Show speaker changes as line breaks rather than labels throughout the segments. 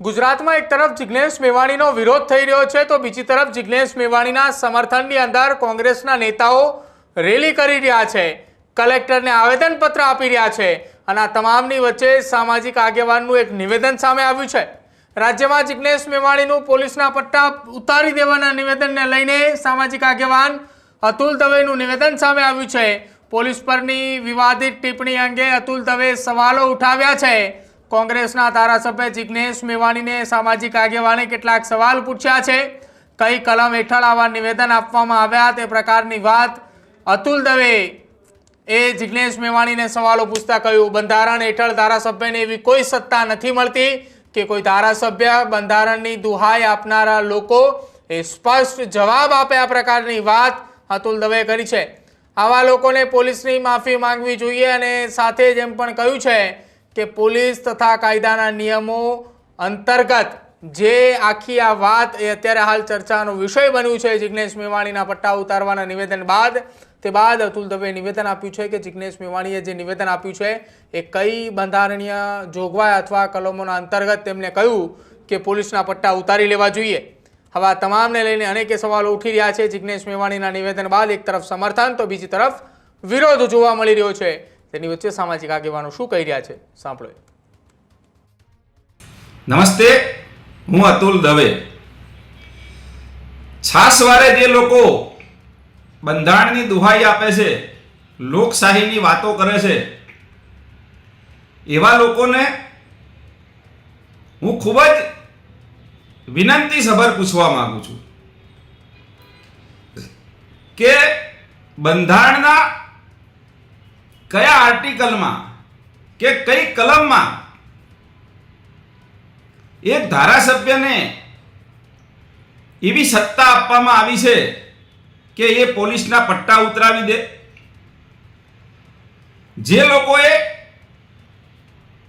ગુજરાતમાં એક તરફ જિજ્ઞેશ મેવાણીનો વિરોધ થઈ રહ્યો છે, તો બીજી તરફ જિજ્ઞેશ મેવાણીના સમર્થનની અંદર કોંગ્રેસના નેતાઓ રેલી કરી રહ્યા છે. કલેક્ટરને આવેદનપત્ર આપી રહ્યા છે અને તમામની વચ્ચે સામાજિક આગેવાનનું એક નિવેદન સામે આવ્યું છે. રાજ્યમાં જિજ્ઞેશ મેવાણીનું પોલીસના પટ્ટા ઉતારી દેવાના નિવેદનને લઈને સામાજિક આગેવાન અતુલ દવેનું નિવેદન સામે આવ્યું છે. પોલીસ પરની વિવાદિત ટિપ્પણી અંગે અતુલ દવે સવાલો ઉઠાવ્યા છે. કોંગ્રેસના ધારાસભ્ય જિજ્ઞેશ મેવાણીને સામાજિક આગેવાને કેટલાક સવાલ પૂછ્યા છે. કઈ કલમ હેઠળ આવા નિવેદન આપવામાં આવ્યા તે પ્રકારની વાત અતુલ દવે એ જિજ્ઞેશ મેવાણીને સવાલો પૂછતા કહ્યું, બંધારણ હેઠળ ધારાસભ્યને એવી કોઈ સત્તા નથી મળતી કે કોઈ ધારાસભ્ય બંધારણની દુહાઈ આપનારા લોકો એ સ્પષ્ટ જવાબ આપે આ પ્રકારની વાત અતુલ દવે કરી છે. આવા લોકોને પોલીસની માફી માંગવી જોઈએ અને સાથે જ એમ પણ કહ્યું છે કે પોલીસ તથા કાયદાના નિયમો અંતર્ગત જે આખી આ વાત એ અત્યારે હાલ ચર્ચાનો વિષય બન્યું છે જિજ્ઞેશ મેવાણીના પટ્ટા ઉતારવાના નિવેદન બાદ, તે બાદ અતુલ દવે નિવેદન આપ્યું છે કે જિજ્ઞેશ મેવાણીએ જે નિવેદન આપ્યું છે એ કઈ બંધારણીય જોગવાઈ અથવા કલમોના અંતર્ગત તેમણે કહ્યું કે પોલીસના પટ્ટા ઉતારી લેવા જોઈએ. હવે આ તમામને લઈને અનેકે સવાલો ઉઠી રહ્યા છે. જિજ્ઞેશ મેવાણીના નિવેદન બાદ એક તરફ સમર્થન, તો બીજી તરફ વિરોધ જોવા મળી રહ્યો છે. તેની વચ્ચે સામાજિક આગેવાનો શું કહી રહ્યા છે? સાંભળો
નમસ્તે, હું અતુલ દવે. છાસવારે જે લોકો બંધારણની દુહાઈ આપે છે, લોકશાહીની વાતો કરે છે, એવા લોકોને હું ખૂબ જ વિનંતી સભર પૂછવા માંગુ છું કે બંધારણના કયા આર્ટિકલમાં કે કઈ કલમમાં એક ધારાસભ્યને એવી સત્તા આપવામાં આવી છે કે એ પોલીસના પટ્ટા ઉતરાવી દે? જે લોકોએ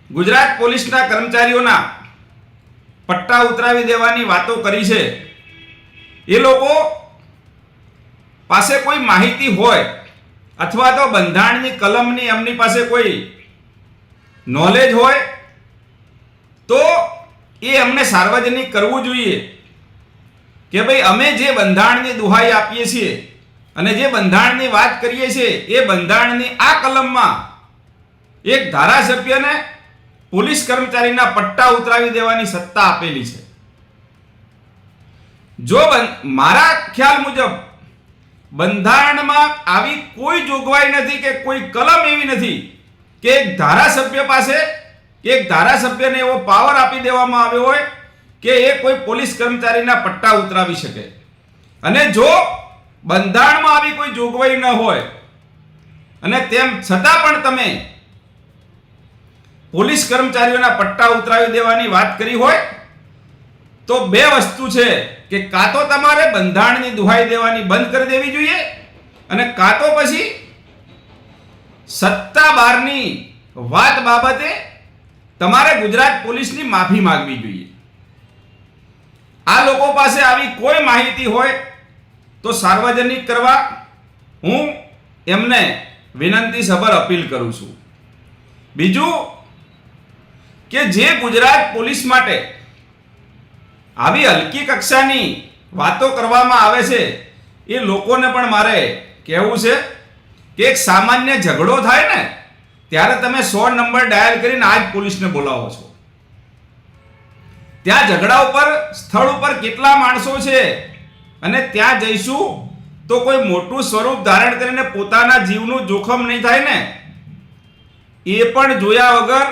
ગુજરાત પોલીસના કર્મચારીઓના પટ્ટા ઉતરાવી દેવાની વાતો કરી છે, એ લોકો પાસે કોઈ માહિતી હોય અથવા તો બંધારણની કલમની એમની પાસે કોઈ નોલેજ હોય, તો એ અમને સાર્વજનિક કરવું જોઈએ કે ભાઈ અમે જે બંધારણની દુહાઈ આપીએ છીએ અને જે બંધારણની વાત કરીએ છીએ, એ બંધારણની આ કલમમાં એક ધારાસભ્યને પોલીસ કર્મચારીના પટ્ટા ઉતરાવી દેવાની સત્તા આપેલી છે. જો મારા ખ્યાલ મુજબ બંધારણમાં આવી કોઈ જોગવાઈ નથી કે કોઈ કલમ એવી નથી કે એક ધારાસભ્ય પાસે કે એક ધારાસભ્યને એવો પાવર આપી દેવામાં આવ્યો હોય કે એ કોઈ પોલીસ કર્મચારીના પટ્ટા ઉતરાવી શકે. અને જો બંધારણમાં આવી કોઈ જોગવાઈ ન હોય, અને તેમ છતાં પણ તમે પોલીસ કર્મચારીઓના પટ્ટા ઉતરાવી દેવાની વાત કરી હોય તો બે વસ્તુ છે કે કાં તો તમારે બંધારણની દુહાઈ દેવાની બંધ કરી દેવી જોઈએ અને કાં તો પછી સત્તા બહારની વાત બાબતે તમારે ગુજરાત પોલીસની માફી માંગવી જોઈએ. આ લોકો પાસે આવી કોઈ માહિતી હોય તો સાર્વજનિક કરવા હું એમને વિનંતી સભર અપીલ કરું છું. બીજું કે જે ગુજરાત પોલીસ માટે આવી હલકી કક્ષાની વાતો કરવામાં આવે છે, એ લોકોને પણ મારે કહેવું છે કે એક સામાન્ય ઝઘડો થાય ને, ત્યારે તમે સો નંબર ડાયલ કરીને આજ પોલીસને બોલાવો છો. ત્યાં ઝઘડા ઉપર, સ્થળ ઉપર કેટલા માણસો છે અને ત્યાં જઈશું તો કોઈ મોટું સ્વરૂપ ધારણ કરીને પોતાના જીવનું જોખમ નહીં થાય ને, એ પણ જોયા વગર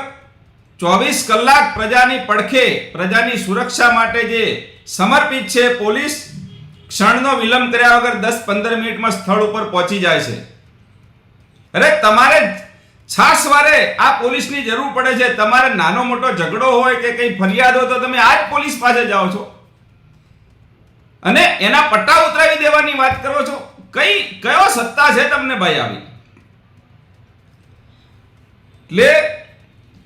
ચોવીસ કલાક પ્રજાની પડખે, પ્રજાની સુરક્ષા માટે જે સમર્પિત છે, પોલીસ ક્ષણનો વિલંબ કર્યા વગર દસ પંદર મિનિટમાં સ્થળ ઉપર પહોંચી જાય છે. અરે, તમારે છાસવારે આ પોલીસની જરૂર પડે છે. તમારે નાનો મોટો ઝઘડો હોય કે કંઈ ફરિયાદ હોય તો તમે આ જ પોલીસ પાસે જાઓ છો. અને એના પટ્ટા ઉતરાવી દેવાની વાત કરો છો. કઈ, કયો સત્તા છે તમને ભાઈ આવી? એટલે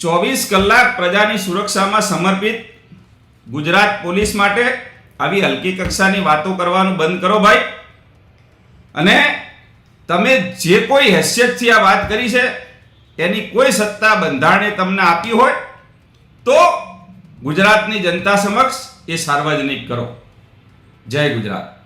ચોવીસ કલાક પ્રજાની સુરક્ષામાં સમર્પિત ગુજરાત પોલીસ માટે આવી હલકી કક્ષાની વાતો કરવાનું બંધ કરો ભાઈ. અને તમે જે કોઈ હેસિયતથી આ વાત કરી છે, એની કોઈ સત્તા બંધારણે તમને આપી હોય, તો ગુજરાતની જનતા સમક્ષ એ સાર્વજનિક કરો. જય ગુજરાત.